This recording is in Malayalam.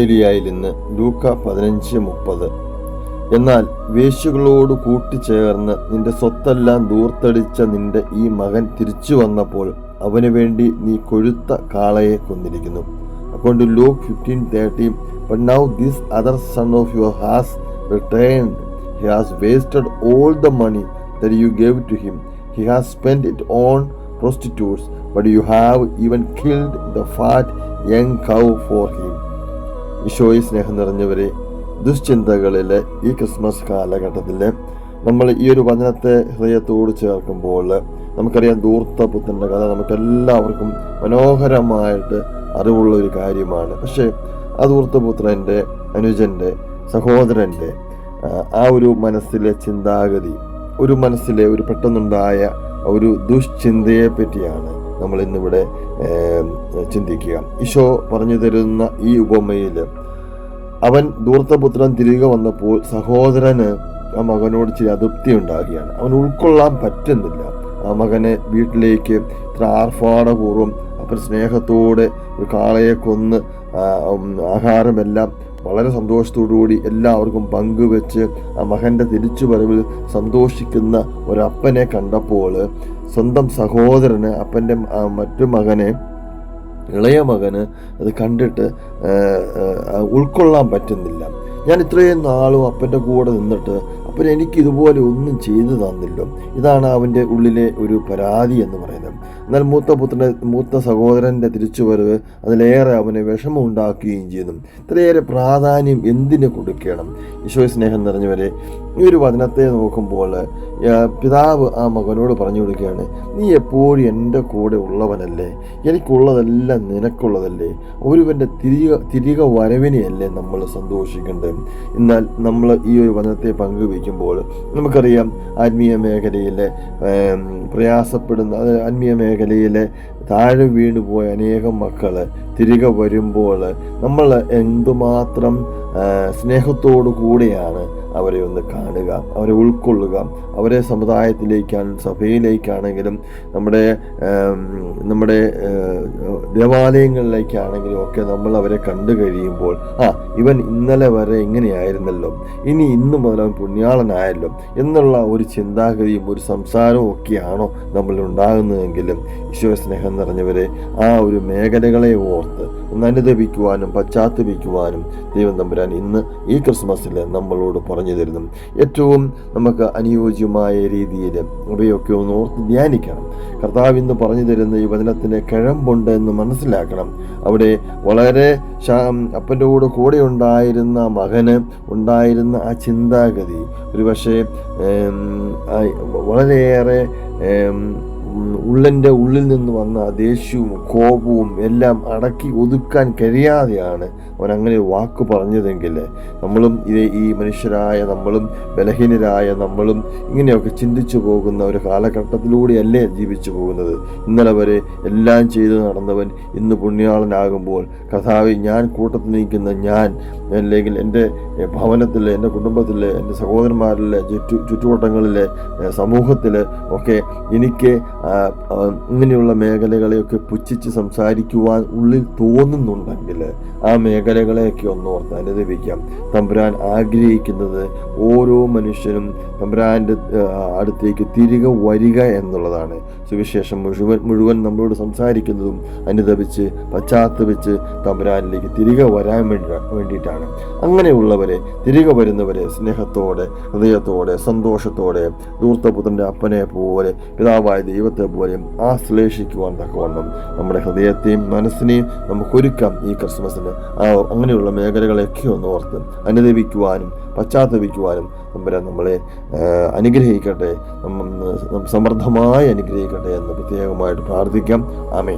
ഏലിയായിൽ നിന്ന് ലൂക്ക പതിനഞ്ച് മുപ്പത്. എന്നാൽ വേശ്യകളോട് കൂട്ടിച്ചേർന്ന് നിന്റെ സ്വത്തെല്ലാം ദൂർത്തടിച്ച നിന്റെ ഈ മകൻ തിരിച്ചു വന്നപ്പോൾ അവന് വേണ്ടി നീ കൊഴുത്ത കാളയെ കൊന്നിരിക്കുന്നു. Account Luke fifteen thirty but now this other son of your has return he has wasted all the money that you gave to him he has spend it on prostitutes but you have even killed the fat young cow for him. ഈശോയെ സ്നേഹം നിറഞ്ഞവരെ ദുശ്ചിന്തകളിലെ ഈ ക്രിസ്മസ് കാലഘട്ടത്തിൽ നമ്മൾ ഈ ഒരു വചനത്തെ ഹൃദയത്തോട് ചേർക്കുമ്പോൾ നമുക്കറിയാം ദൂർത്ത പുത്തന്റെ കഥ നമുക്കെല്ലാവർക്കും മനോഹരമായിട്ട് അറിവുള്ള ഒരു കാര്യമാണ്. പക്ഷേ ആ ദൂർത്തപുത്രന്റെ അനുജന്റെ സഹോദരന്റെ ആ ഒരു മനസ്സിലെ ചിന്താഗതി ഒരു മനസ്സിലെ ഒരു പെട്ടെന്നുണ്ടായ ഒരു ദുശ്ചിന്തയെ പറ്റിയാണ് നമ്മൾ ഇന്നിവിടെ ചിന്തിക്കുക. ഈശോ പറഞ്ഞു തരുന്ന ഈ ഉപമയിൽ അവൻ ദൂർത്തപുത്രൻ തിരികെ വന്നപ്പോൾ സഹോദരന് ആ മകനോട് ചില അതൃപ്തി ഉണ്ടാകുകയാണ്. അവൻ ഉൾക്കൊള്ളാൻ പറ്റുന്നില്ല. ആ മകനെ വീട്ടിലേക്ക് ഇത്ര ആർഭാടപൂർവം അപ്പം സ്നേഹത്തോടെ ഒരു കാളയെ കൊന്ന് ആഹാരമെല്ലാം വളരെ സന്തോഷത്തോടുകൂടി എല്ലാവർക്കും പങ്കുവെച്ച് ആ മകന്റെ തിരിച്ചുവരവിൽ സന്തോഷിക്കുന്ന ഒരപ്പനെ കണ്ടപ്പോൾ സ്വന്തം സഹോദരന് അപ്പന്റെ മറ്റു മകനെ ഇളയ മകന് അത് കണ്ടിട്ട് ഉൾക്കൊള്ളാൻ പറ്റുന്നില്ല. ഞാൻ ഇത്രയും നാളും അപ്പന്റെ കൂടെ നിന്നിട്ട് അപ്പൻ എനിക്ക് ഇതുപോലെ ഒന്നും ചെയ്തു തന്നില്ല. ഇതാണ് അവന്റെ ഉള്ളിലെ ഒരു പരാതി എന്ന് പറയുന്നത്. എന്നാൽ മൂത്ത പുത്രന്റെ മൂത്ത സഹോദരന്റെ തിരിച്ചുവരവ് അതിലേറെ അവനെ വിഷമം ഉണ്ടാക്കുകയും ചെയ്യുന്നു. ഇത്രയേറെ പ്രാധാന്യം എന്തിന് കൊടുക്കണം? ഈശോ സ്നേഹം നിറഞ്ഞവരെ ഈ ഒരു വചനത്തെ നോക്കുമ്പോൾ പിതാവ് ആ മകനോട് പറഞ്ഞു കൊടുക്കുകയാണ് നീ എപ്പോഴും എന്റെ കൂടെ ഉള്ളവനല്ലേ? എനിക്കുള്ളതെല്ലാം നിനക്കുള്ളതല്ലേ? ഒരുവന്റെ തിരികെ തിരികെ വരവിനെയല്ലേ നമ്മൾ സന്തോഷിക്കേണ്ടത്? എന്നാൽ നമ്മൾ ഈ ഒരു വചനത്തെ പങ്കുവയ്ക്കുമ്പോൾ നമുക്കറിയാം ആത്മീയ മേഖലയിലെ പ്രയാസപ്പെടുന്ന ആത്മീയ മേഖലയിലെ താഴെ വീണുപോയ അനേകം മക്കൾ തിരികെ വരുമ്പോൾ നമ്മൾ എന്തുമാത്രം സ്നേഹത്തോടു കൂടെയാണ് അവരെ ഒന്ന് കാണുക അവരെ ഉൾക്കൊള്ളുക. അവരെ സമുദായത്തിലേക്കാണ് സഭയിലേക്കാണെങ്കിലും നമ്മുടെ നമ്മുടെ ദേവാലയങ്ങളിലേക്കാണെങ്കിലും ഒക്കെ നമ്മൾ അവരെ കണ്ടു കഴിയുമ്പോൾ ആ ഇവൻ ഇന്നലെ വരെ ഇങ്ങനെയായിരുന്നല്ലോ. ഇനി ഇന്നു മുതൽ അവൻ പുണ്യാളനായല്ലോ. എന്നുള്ള ഒരു ചിന്താഗതിയും ഒരു സംസാരവും ഒക്കെയാണോ നമ്മൾ ഉണ്ടാകുന്നതെങ്കിലും ഈശോ സ്നേഹം നിറഞ്ഞവരെ ആ ഒരു മേഖലകളെ ഓർത്ത് അനുദപിക്കുവാനും പശ്ചാത്തപിക്കുവാനും ദൈവം തമ്പുരാൻ ഇന്ന് ഈ ക്രിസ്മസിൽ നമ്മളോട് പറഞ്ഞു തരുന്നു. ഏറ്റവും നമുക്ക് അനുയോജ്യമായ രീതിയിൽ അവയൊക്കെ ഒന്ന് ഓർത്ത് ധ്യാനിക്കണം. കർത്താവ് ഇന്ന് പറഞ്ഞു തരുന്ന ഈ വചനത്തിന് കിഴമ്പുണ്ട് എന്ന് മനസ്സിലാക്കണം. അവിടെ വളരെ അപ്പന്റെ കൂടെ കൂടെ ഉണ്ടായിരുന്ന മകന് ഉണ്ടായിരുന്ന ആ ചിന്താഗതി. ഒരുപക്ഷെ വളരെയേറെ ഉള്ളിന്റെ ഉള്ളിൽ നിന്ന് വന്ന ദേഷ്യവും കോപവും എല്ലാം അടക്കി ഒതുക്കാൻ കഴിയാതെയാണ് അവൻ അങ്ങനെ വാക്ക് പറഞ്ഞതെങ്കിൽ നമ്മളും ഇത് ഈ മനുഷ്യരായ നമ്മളും ബലഹീനരായ നമ്മളും ഇങ്ങനെയൊക്കെ ചിന്തിച്ചു പോകുന്ന ഒരു കാലഘട്ടത്തിലൂടെയല്ലേ ജീവിച്ചു പോകുന്നത്. ഇന്നലെ വരെ എല്ലാം ചെയ്തു നടന്നവൻ ഇന്ന് പുണ്യാളനാകുമ്പോൾ കഥാവി ഞാൻ കൂട്ടത്തിൽ നിൽക്കുന്ന ഞാൻ അല്ലെങ്കിൽ എന്റെ ഭവനത്തിൽ എന്റെ കുടുംബത്തിൽ എന്റെ സഹോദരന്മാരിലെ ചുറ്റു ചുറ്റുവട്ടങ്ങളിലെ സമൂഹത്തിൽ ഒക്കെ എനിക്ക് ഇങ്ങനെയുള്ള മേഖലകളെയൊക്കെ പുച്ഛിച്ച് സംസാരിക്കുവാൻ ഉള്ളിൽ തോന്നുന്നുണ്ടെങ്കിൽ ആ മേഖലകളെയൊക്കെ ഒന്നോർത്ത് അനുദപിക്കാം. തമ്പുരാൻ ആഗ്രഹിക്കുന്നത് ഓരോ മനുഷ്യനും തമ്പുരാന്റെ അടുത്തേക്ക് തിരികെ വരിക എന്നുള്ളതാണ്. സുവിശേഷം മുഴുവൻ മുഴുവൻ നമ്മളോട് സംസാരിക്കുന്നതും അനുദപിച്ച് പശ്ചാത്തപിച്ച് തമ്പുരാനിലേക്ക് തിരികെ വരാൻ വേണ്ടി വേണ്ടിയിട്ടാണ്. അങ്ങനെയുള്ളവരെ തിരികെ വരുന്നവരെ സ്നേഹത്തോടെ ഹൃദയത്തോടെ സന്തോഷത്തോടെ ദൂർത്തപുത്രന്റെ അപ്പനെ പോലെ പിതാവായ ദൈവത്തെ പോലെയും ആശ്ലേഷിക്കുവാൻ തക്കവണ്ണം നമ്മുടെ ഹൃദയത്തെയും മനസ്സിനെയും നമുക്കൊരുക്കാം ഈ ക്രിസ്മസിന്. ആ അങ്ങനെയുള്ള മേഖലകളെയൊക്കെ ഒന്ന് ഓർത്ത് അനുദപിക്കുവാനും പശ്ചാത്തപിക്കുവാനും നമ്പരാൻ നമ്മളെ അനുഗ്രഹിക്കട്ടെ. സമൃദ്ധമായി അനുഗ്രഹിക്കട്ടെ എന്ന് പ്രത്യേകമായിട്ട് പ്രാർത്ഥിക്കാം. ആമേ